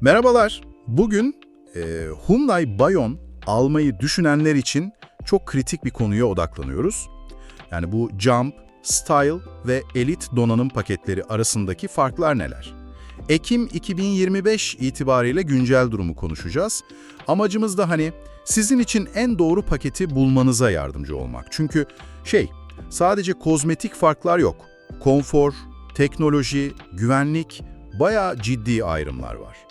Merhabalar. Bugün e, Hyundai Bayon almayı düşünenler için çok kritik bir konuya odaklanıyoruz. Yani bu Jump, Style ve Elite donanım paketleri arasındaki farklar neler? Ekim 2025 itibariyle güncel durumu konuşacağız. Amacımız da hani sizin için en doğru paketi bulmanıza yardımcı olmak. Çünkü şey, sadece kozmetik farklar yok. Konfor, teknoloji, güvenlik, bayağı ciddi ayrımlar var.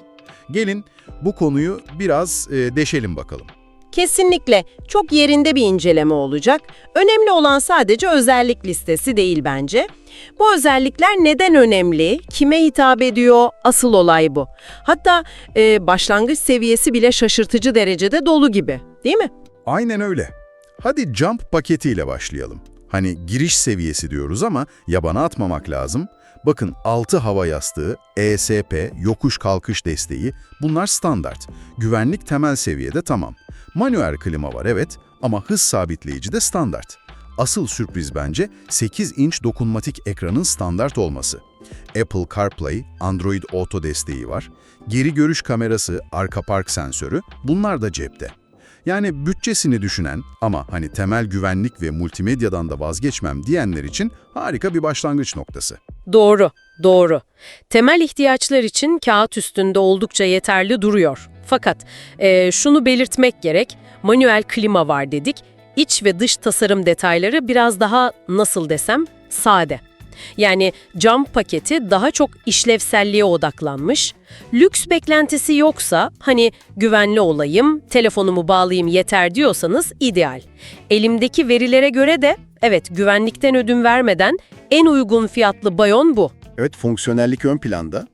Gelin bu konuyu biraz e, deşelim bakalım. Kesinlikle çok yerinde bir inceleme olacak. Önemli olan sadece özellik listesi değil bence. Bu özellikler neden önemli, kime hitap ediyor, asıl olay bu. Hatta e, başlangıç seviyesi bile şaşırtıcı derecede dolu gibi, değil mi? Aynen öyle. Hadi Jump paketiyle başlayalım. Hani giriş seviyesi diyoruz ama yabana atmamak lazım. Bakın 6 hava yastığı, ESP, yokuş kalkış desteği bunlar standart. Güvenlik temel seviyede tamam. Manuel klima var evet ama hız sabitleyici de standart. Asıl sürpriz bence 8 inç dokunmatik ekranın standart olması. Apple CarPlay, Android Auto desteği var. Geri görüş kamerası, arka park sensörü bunlar da cepte. Yani bütçesini düşünen ama hani temel güvenlik ve multimedyadan da vazgeçmem diyenler için harika bir başlangıç noktası. Doğru, doğru. Temel ihtiyaçlar için kağıt üstünde oldukça yeterli duruyor. Fakat e, şunu belirtmek gerek, manuel klima var dedik, iç ve dış tasarım detayları biraz daha nasıl desem sade. Yani cam paketi daha çok işlevselliğe odaklanmış. Lüks beklentisi yoksa hani güvenli olayım, telefonumu bağlayayım yeter diyorsanız ideal. Elimdeki verilere göre de evet güvenlikten ödün vermeden en uygun fiyatlı bayon bu. Evet fonksiyonellik ön planda.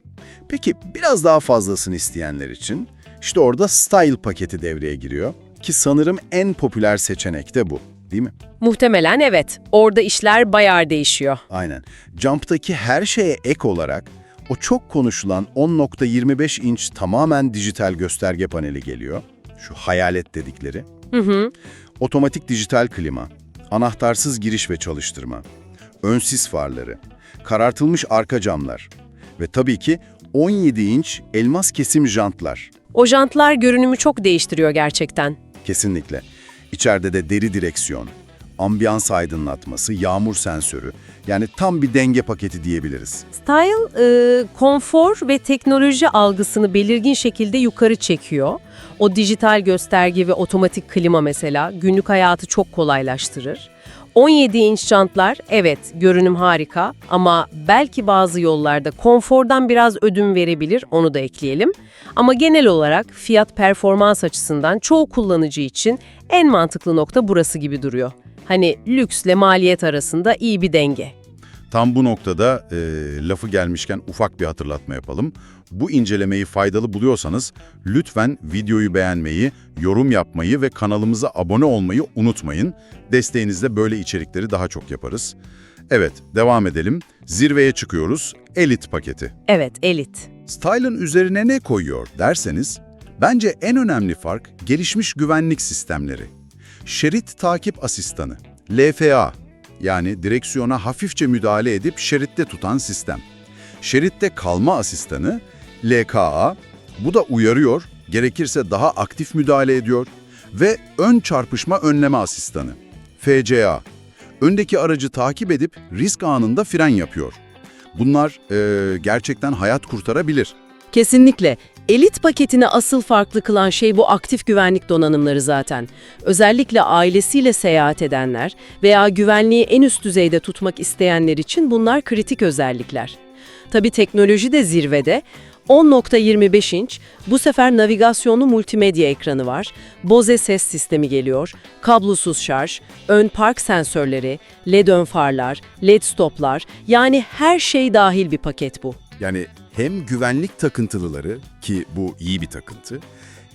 Peki biraz daha fazlasını isteyenler için işte orada Style paketi devreye giriyor. Ki sanırım en popüler seçenek de bu değil mi? Muhtemelen evet. Orada işler bayağı değişiyor. Aynen. Jump'taki her şeye ek olarak o çok konuşulan 10.25 inç tamamen dijital gösterge paneli geliyor. Şu hayalet dedikleri. Hı hı. Otomatik dijital klima, anahtarsız giriş ve çalıştırma, ön sis farları, karartılmış arka camlar ve tabii ki 17 inç elmas kesim jantlar. O jantlar görünümü çok değiştiriyor gerçekten. Kesinlikle. İçeride de deri direksiyon, ambiyans aydınlatması, yağmur sensörü yani tam bir denge paketi diyebiliriz. Style, e, konfor ve teknoloji algısını belirgin şekilde yukarı çekiyor. O dijital gösterge ve otomatik klima mesela günlük hayatı çok kolaylaştırır. 17 inç jantlar, evet görünüm harika ama belki bazı yollarda konfordan biraz ödün verebilir, onu da ekleyelim. Ama genel olarak fiyat performans açısından çoğu kullanıcı için en mantıklı nokta burası gibi duruyor. Hani lüksle maliyet arasında iyi bir denge. Tam bu noktada e, lafı gelmişken ufak bir hatırlatma yapalım. Bu incelemeyi faydalı buluyorsanız lütfen videoyu beğenmeyi, yorum yapmayı ve kanalımıza abone olmayı unutmayın. Desteğinizle böyle içerikleri daha çok yaparız. Evet, devam edelim. Zirveye çıkıyoruz. Elite paketi. Evet, elit. Style'ın üzerine ne koyuyor derseniz, bence en önemli fark gelişmiş güvenlik sistemleri. Şerit takip asistanı, LFA, yani direksiyona hafifçe müdahale edip şeritte tutan sistem. Şeritte kalma asistanı, LKA, bu da uyarıyor, gerekirse daha aktif müdahale ediyor. Ve ön çarpışma önleme asistanı, FCA, öndeki aracı takip edip risk anında fren yapıyor. Bunlar eee, gerçekten hayat kurtarabilir. Kesinlikle. Elit paketini asıl farklı kılan şey bu aktif güvenlik donanımları zaten. Özellikle ailesiyle seyahat edenler veya güvenliği en üst düzeyde tutmak isteyenler için bunlar kritik özellikler. Tabi teknoloji de zirvede. 10.25 inç, bu sefer navigasyonlu multimedya ekranı var, Bose ses sistemi geliyor, kablosuz şarj, ön park sensörleri, LED ön farlar, LED stoplar, yani her şey dahil bir paket bu. Yani hem güvenlik takıntılıları ki bu iyi bir takıntı,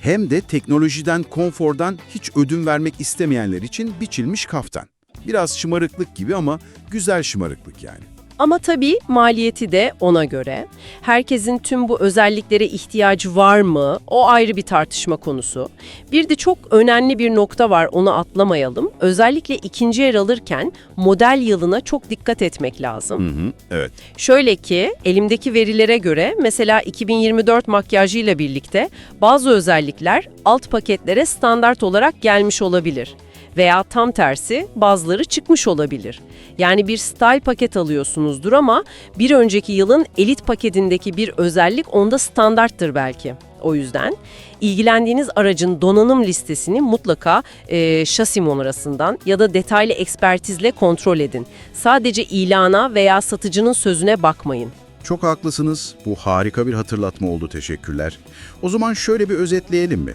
hem de teknolojiden, konfordan hiç ödün vermek istemeyenler için biçilmiş kaftan. Biraz şımarıklık gibi ama güzel şımarıklık yani. Ama tabii maliyeti de ona göre. Herkesin tüm bu özelliklere ihtiyacı var mı? O ayrı bir tartışma konusu. Bir de çok önemli bir nokta var onu atlamayalım. Özellikle ikinci el alırken model yılına çok dikkat etmek lazım. Hı hı, evet. Şöyle ki elimdeki verilere göre mesela 2024 makyajıyla birlikte bazı özellikler alt paketlere standart olarak gelmiş olabilir. Veya tam tersi bazıları çıkmış olabilir. Yani bir style paket alıyorsunuzdur ama bir önceki yılın elit paketindeki bir özellik onda standarttır belki. O yüzden ilgilendiğiniz aracın donanım listesini mutlaka e, şasi numarasından ya da detaylı ekspertizle kontrol edin. Sadece ilana veya satıcının sözüne bakmayın. Çok haklısınız. Bu harika bir hatırlatma oldu. Teşekkürler. O zaman şöyle bir özetleyelim mi?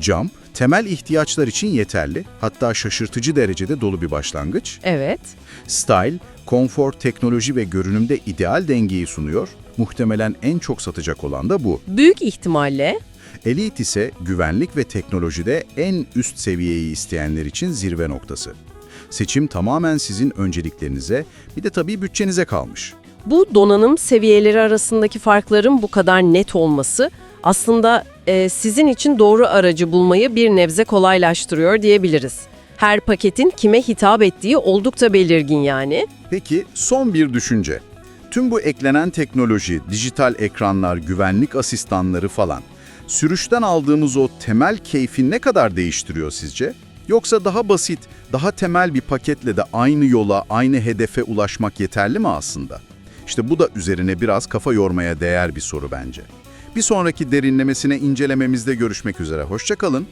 Jump, temel ihtiyaçlar için yeterli, hatta şaşırtıcı derecede dolu bir başlangıç. Evet. Style, konfor, teknoloji ve görünümde ideal dengeyi sunuyor. Muhtemelen en çok satacak olan da bu. Büyük ihtimalle Elite ise güvenlik ve teknolojide en üst seviyeyi isteyenler için zirve noktası. Seçim tamamen sizin önceliklerinize, bir de tabii bütçenize kalmış. bu donanım seviyeleri arasındaki farkların bu kadar net olması aslında e, sizin için doğru aracı bulmayı bir nebze kolaylaştırıyor diyebiliriz. Her paketin kime hitap ettiği oldukça belirgin yani. Peki son bir düşünce. Tüm bu eklenen teknoloji, dijital ekranlar, güvenlik asistanları falan, sürüşten aldığımız o temel keyfi ne kadar değiştiriyor sizce? Yoksa daha basit, daha temel bir paketle de aynı yola, aynı hedefe ulaşmak yeterli mi aslında? İşte bu da üzerine biraz kafa yormaya değer bir soru bence. Bir sonraki derinlemesine incelememizde görüşmek üzere. Hoşçakalın.